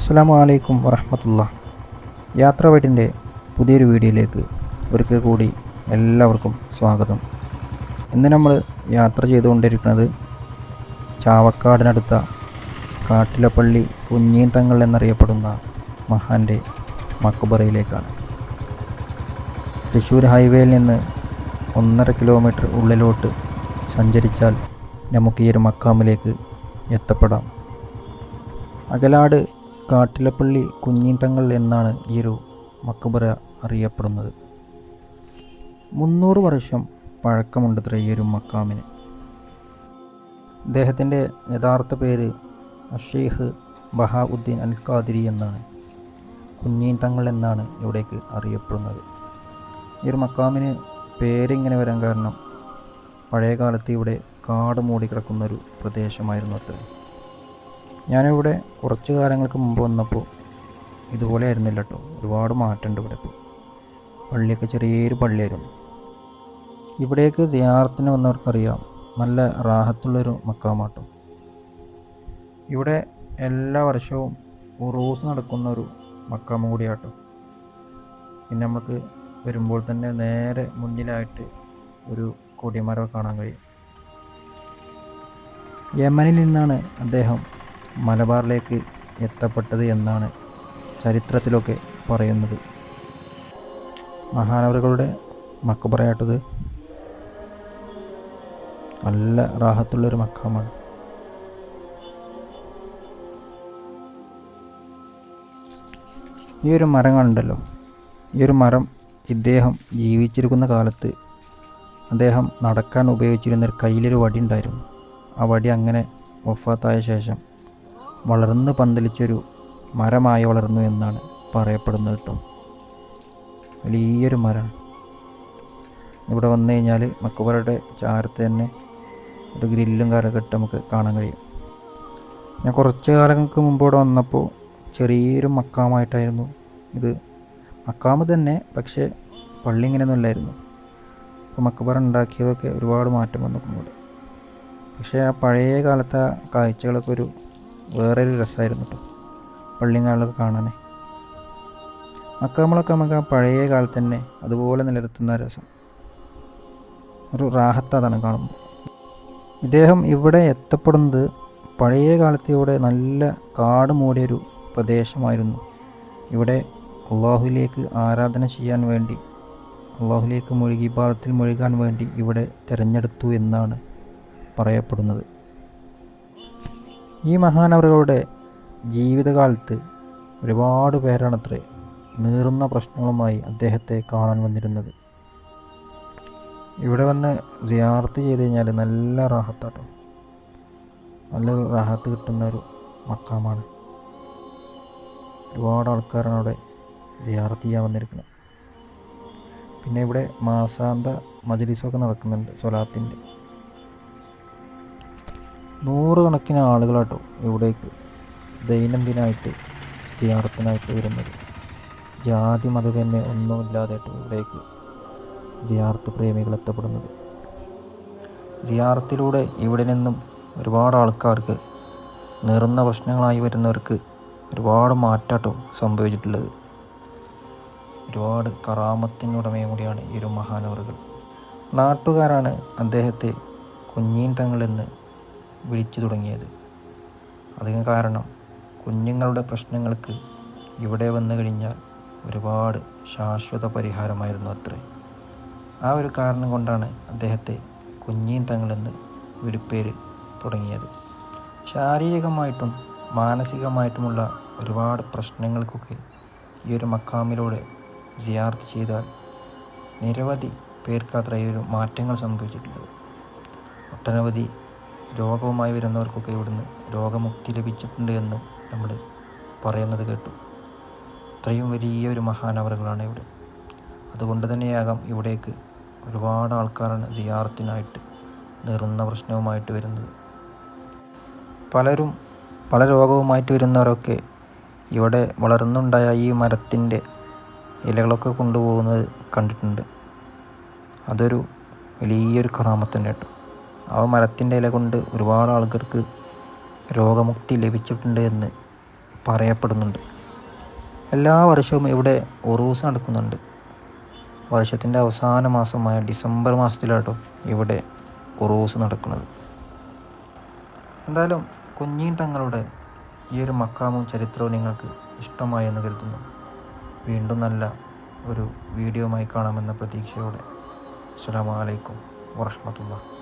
അസ്സാം വലൈക്കും യാത്ര വീട്ടിന്റെ പുതിയൊരു വീഡിയോയിലേക്ക് ഒരിക്കൽ കൂടി എല്ലാവർക്കും സ്വാഗതം. ഇന്ന് നമ്മൾ യാത്ര ചെയ്തുകൊണ്ടിരിക്കുന്നത് ചാവക്കാടിനടുത്ത കാട്ടിലപ്പള്ളി കുഞ്ഞീൻ തങ്ങൾ എന്നറിയപ്പെടുന്ന മഹാന്റെ മക്കുബറയിലേക്കാണ് തൃശ്ശൂർ ഹൈവേയിൽ നിന്ന് ഒന്നര കിലോമീറ്റർ ഉള്ളിലോട്ട് സഞ്ചരിച്ചാൽ നമുക്ക് ഈ ഒരു മക്കാമിലേക്ക് എത്തപ്പെടാം. അകലാട് കാട്ടിലപ്പള്ളി കുഞ്ഞീന്തങ്ങൾ എന്നാണ് ഈ ഒരു മക്ബറ അറിയപ്പെടുന്നത്. മുന്നൂറ് വർഷം പഴക്കമുണ്ട് ഈ ഒരു മക്കാമിന്. അദ്ദേഹത്തിന്റെ യഥാർത്ഥ പേര് അഷീഖ് ബഹാഉദ്ദീൻ അൽ ഖാദിരി എന്നാണ്. കുഞ്ഞീന്തങ്ങൾ എന്നാണ് ഇവിടേക്ക് അറിയപ്പെടുന്നത്. ഈ ഒരു മക്കാമിന് പേരിങ്ങനെ വരാൻ കാരണം പഴയ കാലത്ത് ഇവിടെ കാട് മൂടിക്കിടക്കുന്നൊരു പ്രദേശമായിരുന്നു അത്ര. ഞാനിവിടെ കുറച്ച് കാലങ്ങൾക്ക് മുമ്പ് വന്നപ്പോൾ ഇതുപോലെ ആയിരുന്നില്ല കേട്ടോ ഒരുപാട് മാറ്റമുണ്ട് ഇവിടെ ഇപ്പോൾ. പള്ളിയൊക്കെ ചെറിയൊരു പള്ളിയായിരുന്നു. ഇവിടേക്ക് ധ്യാനത്തിന് വന്നവർക്കറിയാം നല്ല റാഹത്തുള്ളൊരു മക്കാമാട്ടം. ഇവിടെ എല്ലാ വർഷവും ഉറൂസ് നടക്കുന്ന ഒരു മക്കാമ കൂടിയാട്ടോ പിന്നെ നമുക്ക് വരുമ്പോൾ തന്നെ നേരെ മുന്നിലായിട്ട് ഒരു കൊടിമരം കാണാൻ കഴിയും. യമനിൽ നിന്നാണ് അദ്ദേഹം മലബാറിലേക്ക് എത്തപ്പെട്ടത് എന്നാണ് ചരിത്രത്തിലൊക്കെ പറയുന്നത്. മഹാനവറുകളുടെ മക്കബറയാട്ടത് നല്ല റാഹത്തുള്ളൊരു മക്കാമാണ്. ഈ ഒരു മരം കണ്ടല്ലോ. ഈ ഒരു മരം ഇദ്ദേഹം ജീവിച്ചിരിക്കുന്ന കാലത്ത് അദ്ദേഹം നടക്കാൻ ഉപയോഗിച്ചിരുന്ന ഒരു കയ്യിലൊരു വടി ഉണ്ടായിരുന്നു. ആ വടി അങ്ങനെ വഫാത്തായ ശേഷം വളർന്ന് പന്തലിച്ചൊരു മരമായി വളർന്നു എന്നാണ് പറയപ്പെടുന്നത് കേട്ടോ. വലിയൊരു മരമാണ്. ഇവിടെ വന്നു കഴിഞ്ഞാൽ മക്കബറയുടെ ചാരത്ത് തന്നെ ഒരു ഗ്രില്ലും കാലഘട്ടം നമുക്ക് കാണാൻ കഴിയും. ഞാൻ കുറച്ച് കാലങ്ങൾക്ക് മുമ്പ് ഇവിടെ വന്നപ്പോൾ ചെറിയൊരു മക്കാമായിട്ടായിരുന്നു ഇത്. മക്കാമ് തന്നെ പക്ഷേ പള്ളി ഇങ്ങനെയൊന്നും ഇല്ലായിരുന്നു. അപ്പോൾ മക്കബറ ഉണ്ടാക്കിയതൊക്കെ ഒരുപാട് മാറ്റം വന്നിട്ടുണ്ട് പക്ഷേ ആ പഴയ കാലത്തെ കാഴ്ചകളൊക്കെ ഒരു വേറെ ഒരു രസമായിരുന്നു കേട്ടോ പള്ളിങ്ങാളൊക്കെ കാണാനേ. മക്കാമളൊക്കെ നമുക്ക് ആ പഴയ കാലത്ത് തന്നെ അതുപോലെ നിലനിർത്തുന്ന രസം. ഒരു റാഹത്ത് അതാണ് കാണുമ്പോൾ. ഇദ്ദേഹം ഇവിടെ എത്തപ്പെടുന്നത് പഴയ കാലത്ത് ഇവിടെ നല്ല കാട് മൂടിയൊരു പ്രദേശമായിരുന്നു. ഇവിടെ അള്ളാഹുലേക്ക് ആരാധന ചെയ്യാൻ വേണ്ടി അള്ളാഹുലേക്ക് മുഴുകി ഭാഗത്തിൽ മുഴുകാൻ വേണ്ടി ഇവിടെ തിരഞ്ഞെടുത്തു എന്നാണ് പറയപ്പെടുന്നത്. ഈ മഹാനവറുകളുടെ ജീവിതകാലത്ത് ഒരുപാട് പേരാണത്രേ നീറുന്ന പ്രശ്നങ്ങളുമായി അദ്ദേഹത്തെ കാണാൻ വന്നിരുന്നത്. ഇവിടെ വന്ന് സിയാർത്ത് ചെയ്ത് കഴിഞ്ഞാൽ നല്ല റാഹത്താട്ടോ. നല്ല റാഹത്ത് കിട്ടുന്ന ഒരു മക്കാമാണ്. ഒരുപാട് ആൾക്കാരാണ് അവിടെ സിയാർത്ത് ചെയ്യാൻ വന്നിരിക്കുന്നത്. പിന്നെ ഇവിടെ മാസാന്ത മജലിസൊക്കെ നടക്കുന്നുണ്ട് സ്വലാത്തിന്റെ നൂറുകണക്കിന് ആളുകളാട്ടോ ഇവിടേക്ക് ദൈനംദിനമായിട്ട് ജിയാറത്തിനായിട്ട് വരുന്നത്. ജാതി മതതന്നെ ഒന്നുമില്ലാതായിട്ട് ഇവിടേക്ക് ജിയാർത്ത് പ്രേമികൾ എത്തപ്പെടുന്നത്. ജിയാർത്തിലൂടെ ഇവിടെ നിന്നും ഒരുപാട് ആൾക്കാർക്ക് നേറുന്ന പ്രശ്നങ്ങളായി വരുന്നവർക്ക് ഒരുപാട് മാറ്റാട്ടോ സംഭവിച്ചിട്ടുള്ളത്. ഒരുപാട് കറാമത്തിനുടമയും കൂടിയാണ് ഈ ഒരു മഹാനവറുകൾ. നാട്ടുകാരാണ് അദ്ദേഹത്തെ കുഞ്ഞീൻ തങ്ങളെന്ന് വിളിച്ചു തുടങ്ങിയത്. അതിന് കാരണം കുഞ്ഞുങ്ങളുടെ പ്രശ്നങ്ങൾക്ക് ഇവിടെ വന്നു കഴിഞ്ഞാൽ ഒരുപാട് ശാശ്വത പരിഹാരമായിരുന്നു അത്രേ. ആ ഒരു കാരണം കൊണ്ടാണ് അദ്ദേഹത്തെ കുഞ്ഞീൻ തങ്ങളെന്ന് വിളിപ്പേര് തുടങ്ങിയത്. ശാരീരികമായിട്ടും മാനസികമായിട്ടുമുള്ള ഒരുപാട് പ്രശ്നങ്ങൾക്കൊക്കെ ഈ ഒരു മക്കാമിലൂടെ ജിയാർത്ത് ചെയ്താൽ നിരവധി പേർക്ക് അത്ര ഈ ഒരു മാറ്റങ്ങൾ സംഭവിച്ചിട്ടുണ്ട്. ഒട്ടനവധി രോഗവുമായി വരുന്നവർക്കൊക്കെ ഇവിടുന്ന് രോഗമുക്തി ലഭിച്ചിട്ടുണ്ട് എന്ന് നമ്മൾ പറയുന്നത് കേട്ടു. അത്രയും വലിയൊരു മഹാനവറുകളാണ് ഇവിടെ. അതുകൊണ്ട് തന്നെയാകാം ഇവിടേക്ക് ഒരുപാട് ആൾക്കാരാണ് ദിയാർത്തിനായിട്ട് നിറുന്ന പ്രശ്നവുമായിട്ട് വരുന്നത്. പലരും പല രോഗവുമായിട്ട് വരുന്നവരൊക്കെ ഇവിടെ വളർന്നുണ്ടായ ഈ മരത്തിന്റെ ഇലകളൊക്കെ കൊണ്ടുപോകുന്നത് കണ്ടിട്ടുണ്ട്. അതൊരു വലിയൊരു കറാമത്തന്നെ കേട്ടോ. ആ മരത്തിന്റെ ഇല കൊണ്ട് ഒരുപാട് ആൾക്കാർക്ക് രോഗമുക്തി ലഭിച്ചിട്ടുണ്ട് എന്ന് പറയപ്പെടുന്നുണ്ട്. എല്ലാ വർഷവും ഇവിടെ ഉറൂസ് നടക്കുന്നുണ്ട്. വർഷത്തിന്റെ അവസാന മാസമായ ഡിസംബർ മാസത്തിലാട്ടോ ഇവിടെ ഉറൂസ് നടക്കുന്നത്. എന്തായാലും കുഞ്ഞീൻ തങ്ങളുടെ ഈ ഒരു മക്കാമും ചരിത്രവും നിങ്ങൾക്ക് ഇഷ്ടമായി എന്ന് കരുതുന്നു. വീണ്ടും നല്ല ഒരു വീഡിയോയുമായി കാണാമെന്ന പ്രതീക്ഷയോടെ. അസ്സലാമു അലൈക്കും വറഹ്മത്തുള്ളാഹി.